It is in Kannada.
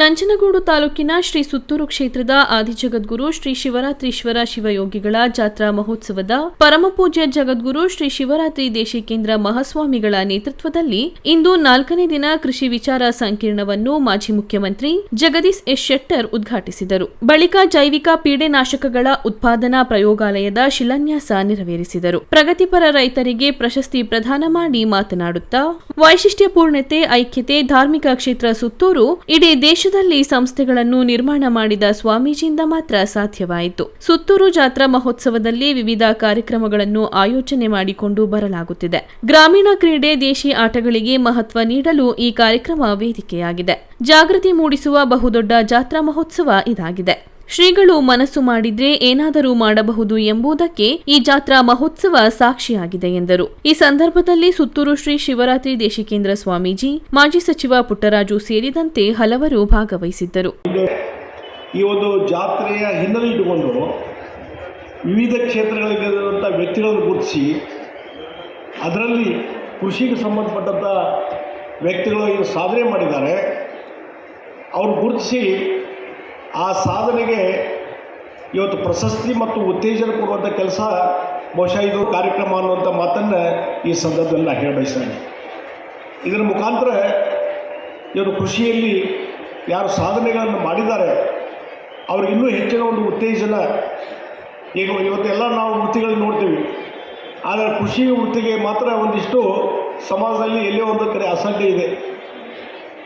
ನಂಜನಗೂಡು ತಾಲೂಕಿನ ಶ್ರೀ ಸುತ್ತೂರು ಕ್ಷೇತ್ರದ ಆದಿಜಗದ್ಗುರು ಶ್ರೀ ಶಿವರಾತ್ರೀಶ್ವರ ಶಿವಯೋಗಿಗಳ ಜಾತ್ರಾ ಮಹೋತ್ಸವದ ಪರಮಪೂಜ್ಯ ಜಗದ್ಗುರು ಶ್ರೀ ಶಿವರಾತ್ರಿ ದೇಶಿಕೇಂದ್ರ ಮಹಾಸ್ವಾಮಿಗಳ ನೇತೃತ್ವದಲ್ಲಿ ಇಂದು ನಾಲ್ಕನೇ ದಿನ ಕೃಷಿ ವಿಚಾರ ಸಂಕಿರಣವನ್ನು ಮಾಜಿ ಮುಖ್ಯಮಂತ್ರಿ ಜಗದೀಶ್ ಎಸ್ ಶೆಟ್ಟರ್ ಉದ್ಘಾಟಿಸಿದರು. ಬಳಿಕ ಜೈವಿಕ ಪೀಡೆನಾಶಕಗಳ ಉತ್ಪಾದನಾ ಪ್ರಯೋಗಾಲಯದ ಶಿಲಾನ್ಯಾಸ ನೆರವೇರಿಸಿದರು. ಪ್ರಗತಿಪರ ರೈತರಿಗೆ ಪ್ರಶಸ್ತಿ ಪ್ರದಾನ ಮಾಡಿ ಮಾತನಾಡುತ್ತಾ, ವೈಶಿಷ್ಟ್ಯಪೂರ್ಣತೆ, ಐಕ್ಯತೆ, ಧಾರ್ಮಿಕ ಕ್ಷೇತ್ರ ಸುತ್ತೂರು ಇಡೀ ದೇಶದಲ್ಲಿ ಸಂಸ್ಥೆಗಳನ್ನು ನಿರ್ಮಾಣ ಮಾಡಿದ ಸ್ವಾಮೀಜಿಯಿಂದ ಮಾತ್ರ ಸಾಧ್ಯವಾಯಿತು. ಸುತ್ತೂರು ಜಾತ್ರಾ ಮಹೋತ್ಸವದಲ್ಲಿ ವಿವಿಧ ಕಾರ್ಯಕ್ರಮಗಳನ್ನು ಆಯೋಜನೆ ಮಾಡಿಕೊಂಡು ಬರಲಾಗುತ್ತಿದೆ. ಗ್ರಾಮೀಣ ಕ್ರೀಡೆ ದೇಶಿ ಆಟಗಳಿಗೆ ಮಹತ್ವ ನೀಡಲು ಈ ಕಾರ್ಯಕ್ರಮ ವೇದಿಕೆಯಾಗಿದೆ. ಜಾಗೃತಿ ಮೂಡಿಸುವ ಬಹುದೊಡ್ಡ ಜಾತ್ರಾ ಮಹೋತ್ಸವ ಇದಾಗಿದೆ. ಶ್ರೀಗಳು ಮನಸ್ಸು ಮಾಡಿದ್ರೆ ಏನಾದರೂ ಮಾಡಬಹುದು ಎಂಬುದಕ್ಕೆ ಈ ಜಾತ್ರಾ ಮಹೋತ್ಸವ ಸಾಕ್ಷಿಯಾಗಿದೆ ಎಂದರು. ಈ ಸಂದರ್ಭದಲ್ಲಿ ಸುತ್ತೂರು ಶ್ರೀ ಶಿವರಾತ್ರಿ ದೇಶಿಕೇಂದ್ರ ಸ್ವಾಮೀಜಿ, ಮಾಜಿ ಸಚಿವ ಪುಟ್ಟರಾಜು ಸೇರಿದಂತೆ ಹಲವರು ಭಾಗವಹಿಸಿದ್ದರು. ಈ ಒಂದು ಜಾತ್ರೆಯ ಹಿನ್ನೆಲೆ ಇಟ್ಟುಕೊಂಡು ವಿವಿಧ ಕ್ಷೇತ್ರಗಳಲ್ಲಿರುವಂಥ ವ್ಯಕ್ತಿಗಳನ್ನು ಗುರುತಿಸಿ, ಅದರಲ್ಲಿ ಕೃಷಿಗೆ ಸಂಬಂಧಪಟ್ಟಂಥ ವ್ಯಕ್ತಿಗಳು ಸಾಧನೆ ಮಾಡಿದ್ದಾರೆ ಅವ್ರು ಗುರುತಿಸಿ ಆ ಸಾಧನೆಗೆ ಇವತ್ತು ಪ್ರಶಸ್ತಿ ಮತ್ತು ಉತ್ತೇಜನ ಕೊಡುವಂಥ ಕೆಲಸ ಬಹುಶಃ ಇದು ಕಾರ್ಯಕ್ರಮ ಅನ್ನುವಂಥ ಮಾತನ್ನು ಈ ಸಂದರ್ಭದಲ್ಲಿ ನಾನು ಹೇಳಬಯಸ್ತೇನೆ. ಇದರ ಮುಖಾಂತರ ಇವರು ಕೃಷಿಯಲ್ಲಿ ಯಾರು ಸಾಧನೆಗಳನ್ನು ಮಾಡಿದ್ದಾರೆ, ಅವ್ರಿಗೆ ಇನ್ನೂ ಹೆಚ್ಚಿನ ಒಂದು ಉತ್ತೇಜನ ಈಗ ಇವತ್ತೆಲ್ಲ ನಾವು ವೃತ್ತಿಗಳನ್ನ ನೋಡ್ತೀವಿ. ಆದರೆ ಕೃಷಿ ವೃತ್ತಿಗೆ ಮಾತ್ರ ಒಂದಿಷ್ಟು ಸಮಾಜದಲ್ಲಿ ಎಲ್ಲೋ ಒಂದು ಕಡೆ ಅಸಡ್ಡೆ ಇದೆ.